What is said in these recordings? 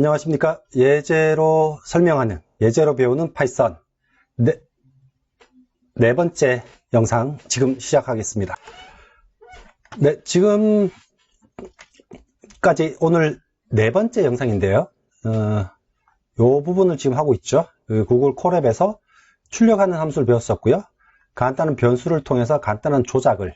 안녕하십니까. 예제로 설명하는, 예제로 배우는 파이썬. 네, 네 번째 영상 지금 시작하겠습니다. 네, 지금까지 오늘 네 번째 영상인데요. 어, 요 부분을 지금 하고 있죠. 그 구글 콜앱에서 출력하는 함수를 배웠었고요. 간단한 변수를 통해서 간단한 조작을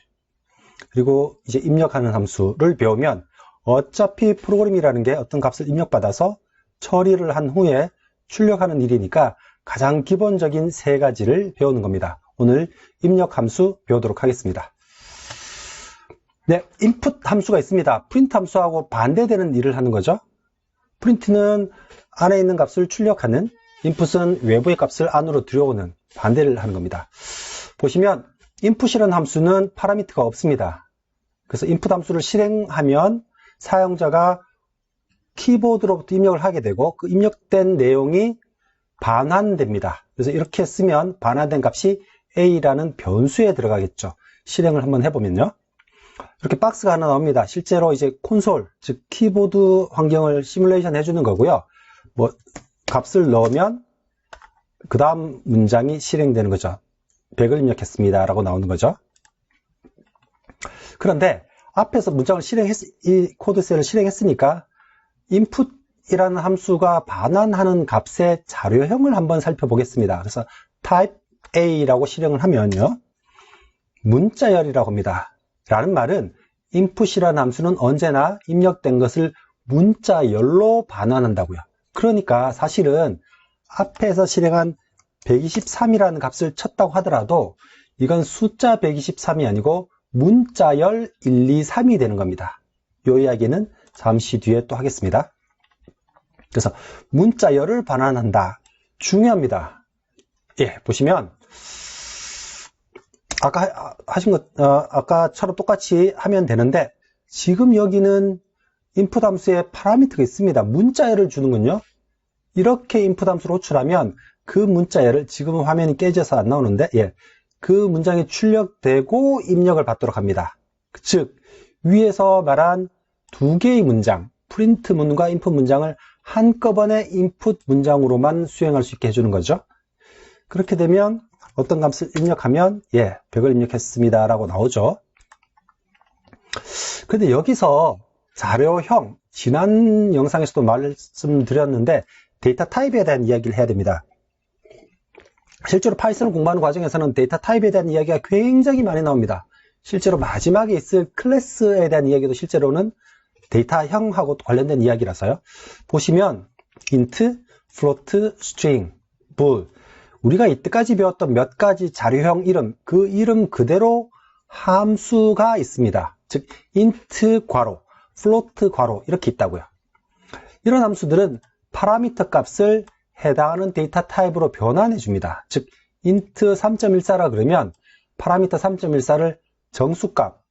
그리고 이제 입력하는 함수를 배우면 어차피 프로그램이라는 게 어떤 값을 입력받아서 처리를 한 후에 출력하는 일이니까 가장 기본적인 세 가지를 배우는 겁니다. 오늘 입력 함수 배우도록 하겠습니다. 네, input 함수가 있습니다. print 함수하고 반대되는 일을 하는 거죠. print는 안에 있는 값을 출력하는, input은 외부의 값을 안으로 들여오는 반대를 하는 겁니다. 보시면 input이라는 함수는 파라미터가 없습니다. 그래서 input 함수를 실행하면 사용자가 키보드로부터 입력을 하게 되고 그 입력된 내용이 반환됩니다. 그래서 이렇게 쓰면 반환된 값이 a라는 변수에 들어가겠죠. 실행을 한번 해보면요. 이렇게 박스가 하나 나옵니다. 실제로 이제 콘솔, 즉 키보드 환경을 시뮬레이션 해주는 거고요. 뭐 값을 넣으면 그 다음 문장이 실행되는 거죠. 100을 입력했습니다. 라고 나오는 거죠. 그런데 앞에서 문장을 실행했, 이 코드 셀을 실행했으니까 input이라는 함수가 반환하는 값의 자료형을 한번 살펴보겠습니다. 그래서 type a라고 실행을 하면요. 문자열이라고 합니다. 라는 말은 input이라는 함수는 언제나 입력된 것을 문자열로 반환한다고요. 그러니까 사실은 앞에서 실행한 123이라는 값을 쳤다고 하더라도 이건 숫자 123이 아니고 문자열 1, 2, 3이 되는 겁니다. 이 이야기는 잠시 뒤에 또 하겠습니다. 그래서 문자열을 반환한다. 중요합니다. 예, 보시면 아까 하신 것 어, 아까처럼 똑같이 하면 되는데 지금 여기는 인풋 함수에 파라미터가 있습니다. 문자열을 주는군요. 이렇게 인풋 함수를 호출하면 그 문자열을 지금은 화면이 깨져서 안 나오는데 예, 그 문장이 출력되고 입력을 받도록 합니다. 즉 위에서 말한 두 개의 문장 프린트 문과 인풋 문장을 한꺼번에 인풋 문장으로만 수행할 수 있게 해주는 거죠. 그렇게 되면 어떤 값을 입력하면 예 100을 입력했습니다 라고 나오죠. 근데 여기서 자료형 지난 영상에서도 말씀드렸는데 데이터 타입에 대한 이야기를 해야 됩니다. 실제로 파이썬을 공부하는 과정에서는 데이터 타입에 대한 이야기가 굉장히 많이 나옵니다. 실제로 마지막에 있을 클래스에 대한 이야기도 실제로는 데이터형하고 관련된 이야기라서요. 보시면 int, float, string, bool 우리가 이때까지 배웠던 몇 가지 자료형 이름, 그 이름 그대로 함수가 있습니다. 즉 int 괄호, float 괄호 이렇게 있다고요. 이런 함수들은 파라미터 값을 해당하는 데이터 타입으로 변환해 줍니다. 즉 int 3.14라 그러면 파라미터 3.14를 정수값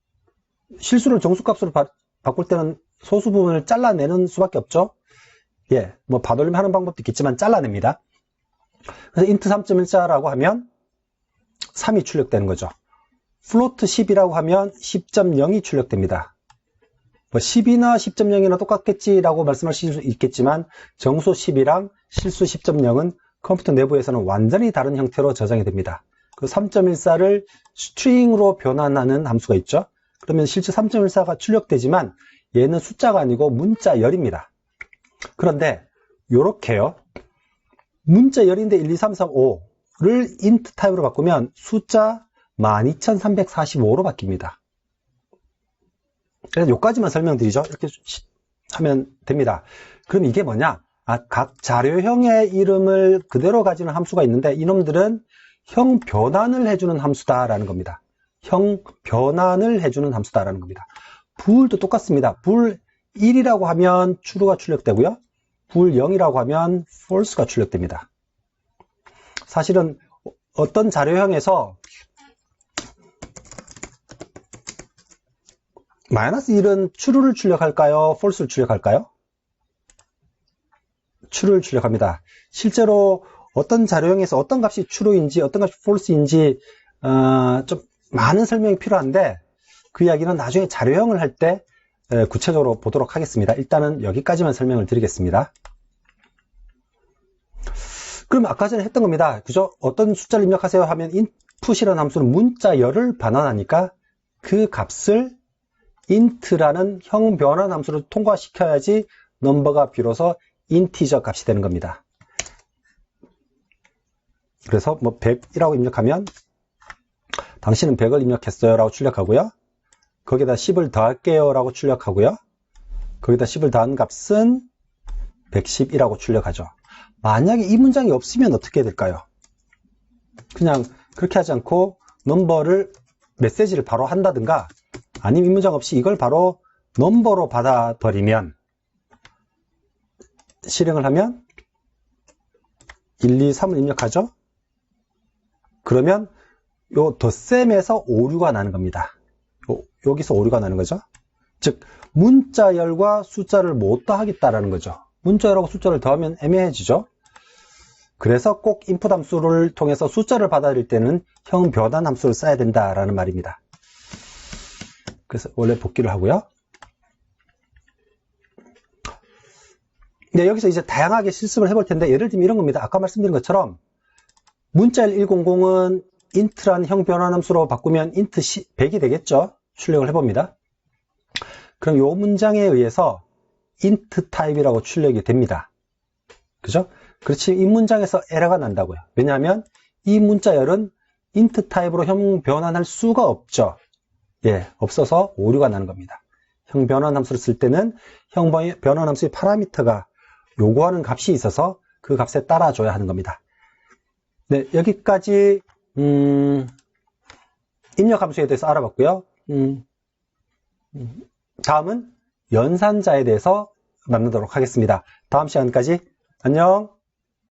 실수를 정수값으로 바, 바꿀 때는 소수 부분을 잘라내는 수밖에 없죠. 예, 뭐 바돌림 하는 방법도 있겠지만 잘라냅니다. 그래서 int 3.14라고 하면 3이 출력되는 거죠. float 10이라고 하면 10.0이 출력됩니다. 뭐 10이나 10.0이나 똑같겠지라고 말씀하실 수 있겠지만 정수 10이랑 실수 10.0은 컴퓨터 내부에서는 완전히 다른 형태로 저장이 됩니다. 그 3.14를 스트링으로 변환하는 함수가 있죠. 그러면 실제 3.14가 출력되지만 얘는 숫자가 아니고 문자 열입니다. 그런데 이렇게요. 문자 열인데 1, 2, 3, 4, 5를 int 타입으로 바꾸면 숫자 12345로 바뀝니다. 그래서 여기까지만 설명드리죠. 이렇게 하면 됩니다. 그럼 이게 뭐냐? 아, 각 자료형의 이름을 그대로 가지는 함수가 있는데 이놈들은 형 변환을 해주는 함수다라는 겁니다. 형 변환을 해주는 함수다라는 겁니다. 불도 똑같습니다. 불 1이라고 하면 true가 출력되고요. 불 0이라고 하면 false가 출력됩니다. 사실은 어떤 자료형에서 마이너스 1은 true를 출력할까요? false를 출력할까요? true를 출력합니다. 실제로 어떤 자료형에서 어떤 값이 true인지 어떤 값이 false인지 어, 좀 많은 설명이 필요한데 그 이야기는 나중에 자료형을 할 때 구체적으로 보도록 하겠습니다. 일단은 여기까지만 설명을 드리겠습니다. 그럼 아까 전에 했던 겁니다. 그죠? 어떤 숫자를 입력하세요 하면 input이라는 함수는 문자열을 반환하니까 그 값을 int라는 형 변환 함수를 통과시켜야지 넘버가 비로소 인티저 값이 되는 겁니다. 그래서 뭐 100이라고 입력하면 당신은 100을 입력했어요 라고 출력하고요. 거기다 10을 더할게요 라고 출력하고요. 거기다 10을 더한 값은 110이라고 출력하죠. 만약에 이 문장이 없으면 어떻게 될까요? 그냥 그렇게 하지 않고 넘버를 메시지를 바로 한다든가 이 문장 없이 이걸 바로 넘버로 받아버리면 실행을 하면 1, 2, 3을 입력하죠. 그러면 요 덧셈에서 오류가 나는 겁니다. 요, 여기서 오류가 나는 거죠. 즉 문자열과 숫자를 못 더하겠다라는 거죠. 문자열하고 숫자를 더하면 애매해지죠. 그래서 꼭 인풋 함수를 통해서 숫자를 받아들일 때는 형 변환 함수를 써야 된다라는 말입니다. 그래서 원래 복귀를 하고요. 네, 여기서 이제 다양하게 실습을 해볼 텐데 예를 들면 이런 겁니다. 아까 말씀드린 것처럼 문자열 100은 int란 형 변환 함수로 바꾸면 int 100이 되겠죠. 출력을 해봅니다. 그럼 이 문장에 의해서 int 타입이라고 출력이 됩니다. 그죠? 그렇지 이 문장에서 에러가 난다고요. 왜냐하면 이 문자열은 int 타입으로 형 변환할 수가 없죠. 예, 없어서 오류가 나는 겁니다. 형 변환 함수를 쓸 때는 형 변환 함수의 파라미터가 요구하는 값이 있어서 그 값에 따라줘야 하는 겁니다. 네, 여기까지 음, 입력 함수에 대해서 알아봤고요. 음, 음, 다음은 연산자에 대해서 만나도록 하겠습니다. 다음 시간까지 안녕.